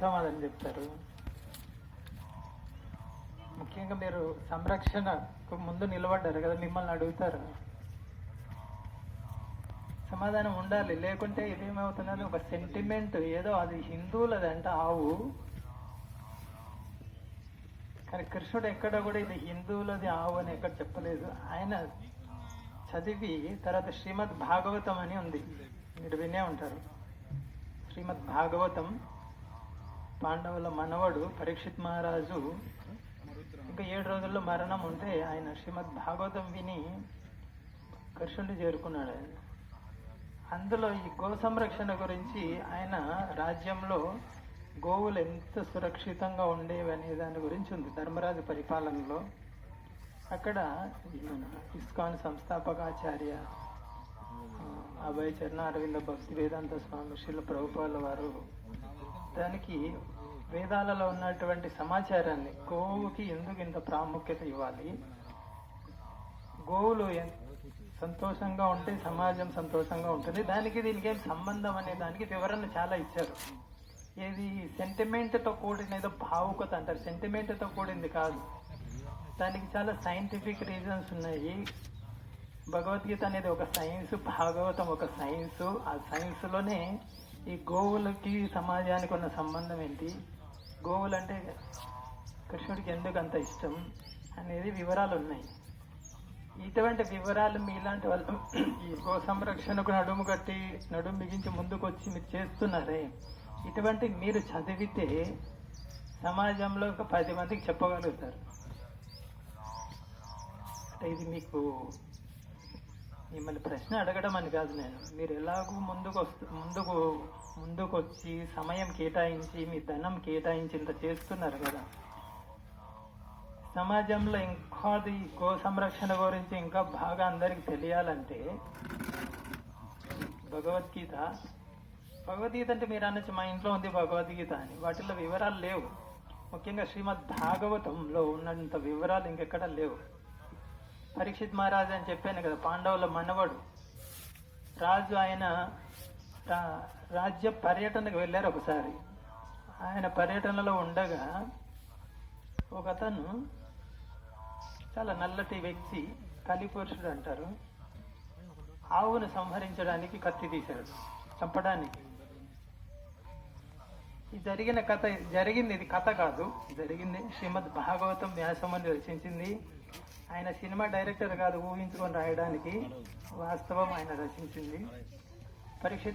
సమాధానం చెప్తారు. ముఖ్యంగా మీరు సంరక్షణకు ముందు నిలబడ్డారు కదా మిమ్మల్ని అడుగుతారు. సమాధానం ఉండాలి లేకుంటే ఇదేమవుతున్నది ఒక సెంటిమెంట్ ఏదో అది హిందువులది అంట ఆవు. కానీ కృష్ణుడు ఎక్కడ కూడా ఇది హిందువులది ఆవు అని ఎక్కడ చెప్పలేదు. ఆయన చదివి తర్వాత శ్రీమద్ భాగవతం అని ఉంది. మీరు వినే ఉంటారు. శ్రీమద్ భాగవతం పాండవుల మనవడు పరీక్షిత్ మహారాజు ఇంకా ఏడు రోజుల్లో మరణం ఉంటే ఆయన శ్రీమద్ భాగవతం విని కృష్ణుడు చేరుకున్నాడు. ఆయన అందులో ఈ గో సంరక్షణ గురించి ఆయన రాజ్యంలో గోవులు ఎంత సురక్షితంగా ఉండేవి అనే దాని గురించి ఉంది. ధర్మరాజు పరిపాలనలో అక్కడ ఇస్కాన్ సంస్థాపకాచార్య అభయ చరణ అరవింద భక్తి వేదాంత స్వామి శ్రీల ప్రభుపాల వారు దానికి వేదాలలో ఉన్నటువంటి సమాచారాన్ని గోవుకి ఎందుకు ఇంత ప్రాముఖ్యత ఇవ్వాలి? గోవులు సంతోషంగా ఉంటే సమాజం సంతోషంగా ఉంటుంది. దానికి దీనికి ఏం సంబంధం అనే దానికి వివరణ చాలా ఇచ్చారు. ఏది? సెంటిమెంట్తో కూడిన ఏదో భావుకత అంటారు. సెంటిమెంట్తో కూడింది కాదు. దానికి చాలా సైంటిఫిక్ రీజన్స్ ఉన్నాయి. భగవద్గీత అనేది ఒక సైన్స్ భాగవతం ఒక సైన్స్ ఆ సైన్స్లోనే ఈ గోవులకి సమాజానికి ఉన్న సంబంధం ఏంటి? గోవులు అంటే కృష్ణుడికి ఎందుకు అంత ఇష్టం అనేది వివరాలు ఉన్నాయి. ఇటువంటి వివరాలు మీలాంటి వాళ్ళు ఈ గో సంరక్షణకు నడుము కట్టి నడుము బిగించి ముందుకు వచ్చి మీరు చేస్తున్నారే? ఇటువంటి మీరు చదివితే సమాజంలో ఒక పది మందికి చెప్పగలుగుతారు. అంటే ఇది మీకు మిమ్మల్ని ప్రశ్న అడగడం అని కాదు నేను. మీరు ఎలాగూ ముందుకు వస్తు ముందుకు ముందుకు వచ్చి సమయం కేటాయించి మీ ధనం కేటాయించి ఇంత చేస్తున్నారు కదా. సమాజంలో ఇంకోది గో సంరక్షణ గురించి ఇంకా బాగా అందరికి తెలియాలంటే భగవద్గీత. భగవద్గీత అంటే మీరు అనొచ్చు మా ఇంట్లో ఉంది భగవద్గీత అని. వాటిలో వివరాలు లేవు. ముఖ్యంగా శ్రీమద్ భాగవతంలో ఉన్నంత వివరాలు ఇంకెక్కడ లేవు. పరీక్షిత్ మహారాజు అని చెప్పాను కదా పాండవుల మనవడు రాజు ఆయన రా- రాజ్య పర్యటనకు వెళ్ళారు ఒకసారి. ఆయన పర్యటనలో ఉండగా ఒక అతను చాలా నల్లటి వ్యక్తి కలిపురుషుడు అంటారు ఆవును సంహరించడానికి కత్తి తీశాడు చంపడానికి. ఇది జరిగిన కథ జరిగింది ఇది కథ కాదు జరిగింది శ్రీమద్ భాగవతం వ్యాసమని రచించింది ఆయన సినిమా డైరెక్టర్ కాదు ఊహించుకొని రాయడానికి వాస్తవం ఆయన రచించింది. పరీక్ష